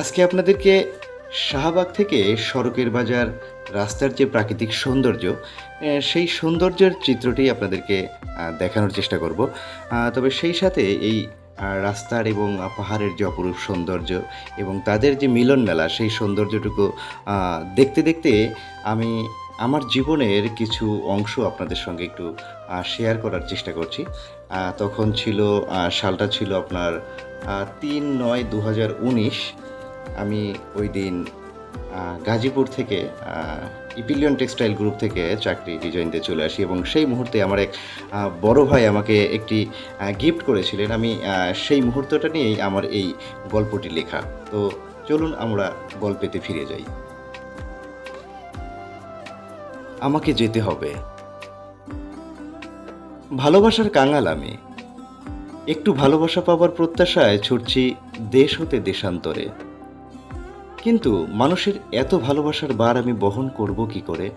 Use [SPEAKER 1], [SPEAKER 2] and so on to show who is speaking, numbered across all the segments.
[SPEAKER 1] আজকে আপনাদেরকে শাহবাগ থেকে সড়কের বাজার, রাস্তার যে প্রাকৃতিক সৌন্দর্য সেই সৌন্দর্যের চিত্রটি আপনাদেরকে দেখানোর চেষ্টা করব। তবে সেই সাথে এই রাস্তার এবং পাহাড়ের যে অপরূপ সৌন্দর্য এবং তাদের যে মিলন মেলা, সেই সৌন্দর্যটুকু দেখতে দেখতে আমি আমার জীবনের কিছু অংশ আপনাদের সঙ্গে একটু শেয়ার করার চেষ্টা করছি। তখন ছিল সালটা ছিল আপনার তিন নয় দু উনিশ। আমি ওই দিন গাজীপুর থেকে ইপিলিয়ন টেক্সটাইল গ্রুপ থেকে চাকরি ডিজাইনতে চলে আসি এবং সেই মুহূর্তে আমার এক বড় ভাই আমাকে একটি গিফট করেছিলেন। আমি সেই মুহূর্তটা নিয়েই আমার এই গল্পটি লেখা। তো চলুন আমরা গল্পেতে ফিরে যাই। আমাকে যেতে হবে। ভালোবাসার কাঙাল আমি। একটু ভালোবাসা পাবার প্রত্যাশায় ছুটছি দেশ হতে দেশান্তরে। কিন্তু মানুষের এত ভালোবাসার বার আমি বহন করব কি করে?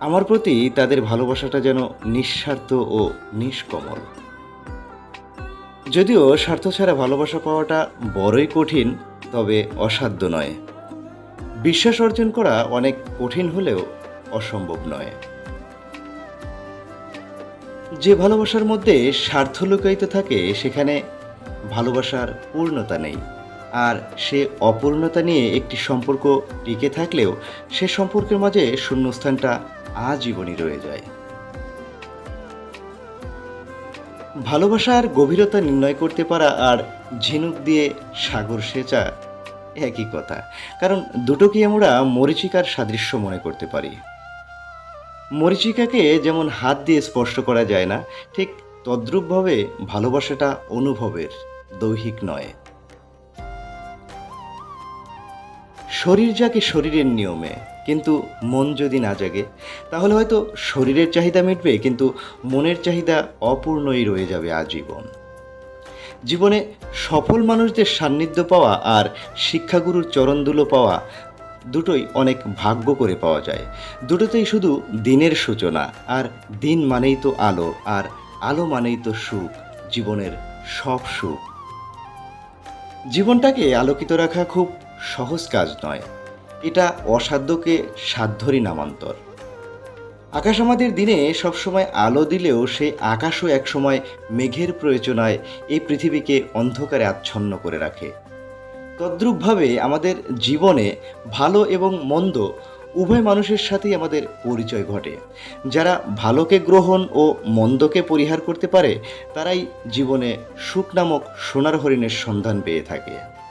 [SPEAKER 1] আমার প্রতি তাদের ভালোবাসাটা যেন নিঃস্বার্থ ও নিষ্কমল। যদিও স্বার্থ ছাড়া ভালোবাসা পাওয়াটা বড়ই কঠিন, তবে অসাধ্য নয়। বিশ্বাস অর্জন করা অনেক কঠিন হলেও অসম্ভব নয়। যে ভালোবাসার মধ্যে স্বার্থ লুকায়িত থাকে, সেখানে ভালোবাসার পূর্ণতা নেই। আর সে অপূর্ণতা নিয়ে একটি সম্পর্ক টিকে থাকলেও সে সম্পর্কের মাঝে শূন্যস্থানটা আজীবনই রয়ে যায়। ভালোবাসার গভীরতা নির্ণয় করতে পারা আর ঝিনুক দিয়ে সাগর সেচা একই কথা, কারণ দুটোকে আমরা মরিচিকার সাদৃশ্য মনে করতে পারি। মরিচিকাকে যেমন হাত দিয়ে স্পর্শ করা যায় না, ঠিক তদ্রূপভাবে ভালোবাসাটা অনুভবের দৈহিক নয়। শরীর জাগে শরীরের নিয়মে, কিন্তু মন যদি না জাগে, তাহলে হয়তো শরীরের চাহিদা মিটবে, কিন্তু মনের চাহিদা অপূর্ণই রয়ে যাবে আজীবন। জীবনে সফল মানুষদের সান্নিধ্য পাওয়া আর শিক্ষাগুরুর চরণদুলো পাওয়া দুটোই অনেক ভাগ্য করে পাওয়া যায়। দুটোতেই শুধু দিনের সূচনা, আর দিন মানেই তো আলো, আর আলো মানেই তো সুখ, জীবনের সব সুখ। জীবনটাকে আলোকিত রাখা খুব সহজ কাজ নয়। এটা অসাধ্যকে সাধ্যরই নামান্তর। আকাশ আমাদের দিনে সবসময় আলো দিলেও সেই আকাশও একসময় মেঘের প্রয়োজনায় এই পৃথিবীকে অন্ধকারে আচ্ছন্ন করে রাখে। তদ্রূপভাবে আমাদের জীবনে ভালো এবং মন্দ উভয় মানুষের সাথেই আমাদের পরিচয় ঘটে। যারা ভালোকে গ্রহণ ও মন্দকে পরিহার করতে পারে, তারাই জীবনে সুখ নামক সোনার হরিণের সন্ধান পেয়ে থাকে।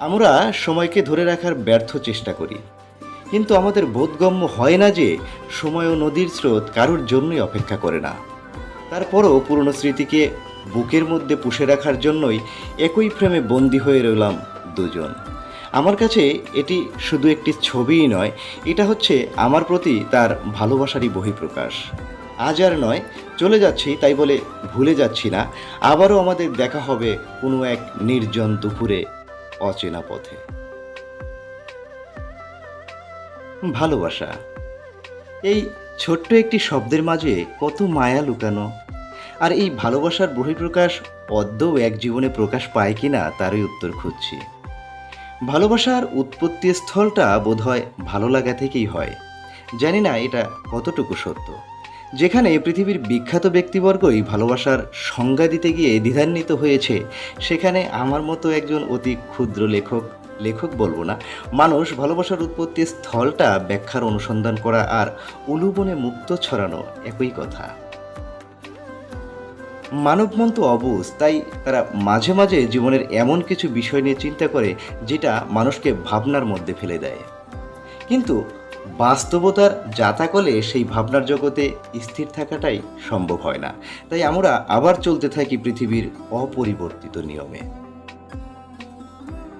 [SPEAKER 1] আমরা সময়কে ধরে রাখার ব্যর্থ চেষ্টা করি। কিন্তু আমাদের বোধগম্য হয় না যে সময় ও নদীর স্রোত কারোর জন্যই অপেক্ষা করে না। তারপরও পুরনো স্মৃতিকে বুকের মধ্যে পুষে রাখার জন্যই একই ফ্রেমে বন্দি হয়ে রইলাম দুজন। আমার কাছে এটি শুধু একটি ছবিই নয়, এটা হচ্ছে আমার প্রতি তার ভালোবাসারই বহিঃপ্রকাশ। আজ আর নয়, চলে যাচ্ছি তাই বলে ভুলে যাচ্ছি না, আবারও আমাদের দেখা হবে কোনো এক নির্জন দুপুরে। অচেনা পথে। ভালোবাসা। এই ছোট্ট একটি শব্দের মাঝে কত মায়া লুকানো। আর এই ভালোবাসার বহিঃপ্রকাশ অদ্যও এক জীবনে প্রকাশ পায় কিনা তারই উত্তর খুঁজছি। ভালোবাসার উৎপত্তি স্থলটা বোধহয় ভালো লাগা থেকেই হয়। জানি না এটা কতটুকু সত্য। যেখানে পৃথিবীর বিখ্যাত ব্যক্তিবর্গই ভালোবাসার সংজ্ঞা দিতে গিয়ে দ্বিধান্বিত হয়েছে, সেখানে আমার মতো একজন অতি ক্ষুদ্র লেখক লেখক বলব না, মানুষ ভালোবাসার উৎপত্তি স্থলটা ব্যাখ্যার অনুসন্ধান করা আর উলুবনে মুক্ত ছড়ানো একই কথা। মানব মন তো অবুজ, তাই তারা মাঝে মাঝে জীবনের এমন কিছু বিষয় নিয়ে চিন্তা করে, যেটা মানুষকে ভাবনার মধ্যে ফেলে দেয়। কিন্তু বাস্তবতার জাতাকলে সেই ভাবনার জগতে স্থির থাকাটাই সম্ভব হয় না। তাই আমরা আবার চলতে থাকি পৃথিবীর অপরিবর্তিত নিয়মে।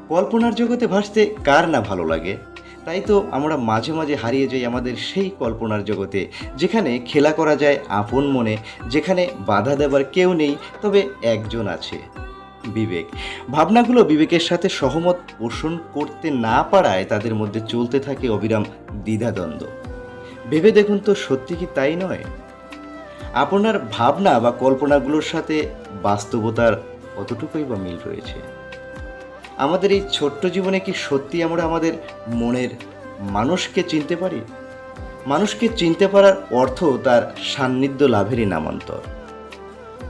[SPEAKER 1] কল্পনার জগতে ভাসতে কার না ভালো লাগে? তাই তো আমরা মাঝে মাঝে হারিয়ে যাই আমাদের সেই কল্পনার জগতে, যেখানে খেলা করা যায় আপন মনে, যেখানে বাধা দেবার কেউ নেই, তবে একজন আছে। বিবেক। ভাবনাগুলো বিবেকের সাথে সহমত পোষণ করতে না পারায় তাদের মধ্যে চলতে থাকে অবিরাম দ্বিধাদ্বন্দ্ব। ভেবে দেখুন তো, সত্যি কি তাই নয়? আপনার ভাবনা বা কল্পনাগুলোর সাথে বাস্তবতার কতটুকুই বা মিল রয়েছে? আমাদের এই ছোট্ট জীবনে কি সত্যি আমরা আমাদের মনের মানুষকে চিনতে পারি? মানুষকে চিনতে পারার অর্থ তার সান্নিধ্য লাভেরই নামান্তর।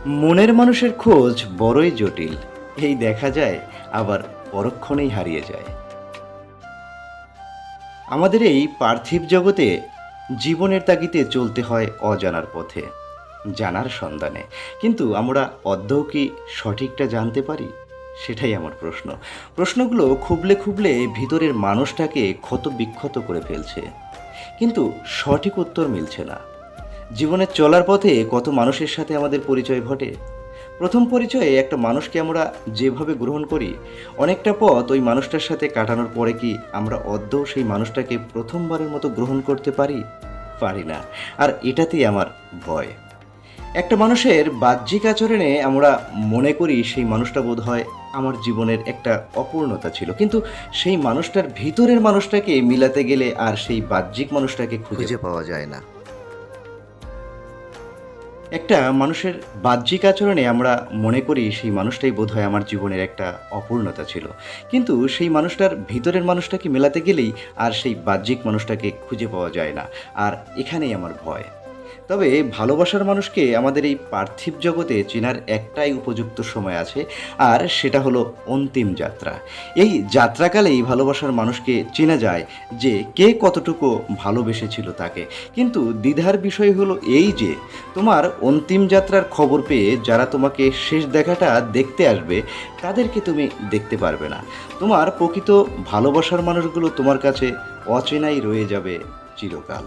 [SPEAKER 1] মনের মানুষের খোঁজ বড়ই জটিল। এই দেখা যায়, আবার পরক্ষণেই হারিয়ে যায়। আমাদের এই পার্থিব জগতে জীবনের তাগিতে চলতে হয় অজানার পথে, জানার সন্ধানে। কিন্তু আমরা অদ্যও কি সঠিকটা জানতে পারি? সেটাই আমার প্রশ্ন। প্রশ্নগুলো খুবলে খুবলে ভিতরের মানুষটাকে ক্ষত বিক্ষত করে ফেলছে। কিন্তু সঠিক উত্তর মিলছে না। জীবনে চলার পথে কত মানুষের সাথে আমাদের পরিচয় ঘটে? প্রথম পরিচয়ে একটা মানুষকে আমরা যেভাবে গ্রহণ করি, অনেকটা পথ ওই মানুষটার সাথে কাটানোর পরে কি আমরা অদ্যও সেই মানুষটাকে প্রথমবারের মতো গ্রহণ করতে পারি? পারি না। আর এটাতেই আমার ভয়। একটা মানুষের বাহ্যিক আচরণে আমরা মনে করি সেই মানুষটা বোধ হয় আমার জীবনের একটা অপূর্ণতা ছিল। কিন্তু সেই মানুষটার ভিতরের মানুষটাকে মিলাতে গেলে আর সেই বাহ্যিক মানুষটাকে
[SPEAKER 2] খুঁজে পাওয়া যায় না।
[SPEAKER 1] একটা মানুষের বাহ্যিক আচরণে আমরা মনে করি সেই মানুষটাই বোধহয় আমার জীবনের একটা অপূর্ণতা ছিল। কিন্তু সেই মানুষটার ভিতরের মানুষটাকে মেলাতে গেলেই আর সেই বাহ্যিক মানুষটাকে খুঁজে পাওয়া যায় না। আর এখানেই আমার ভয়। তবে ভালোবাসার মানুষকে আমাদের এই পার্থিব জগতে চেনার একটাই উপযুক্ত সময় আছে, আর সেটা হলো অন্তিম যাত্রা। এই যাত্রাকালেই ভালোবাসার মানুষকে চেনা যায় যে কে কতটুকু ভালোবেসেছিল তাকে। কিন্তু দ্বিধার বিষয় হলো এই যে, তোমার অন্তিম যাত্রার খবর পেয়ে যারা তোমাকে শেষ দেখাটা দেখতে আসবে, তাদেরকে তুমি দেখতে পারবে না। তোমার প্রকৃত ভালোবাসার মানুষগুলো তোমার কাছে অচেনাই রয়ে যাবে চিরকাল।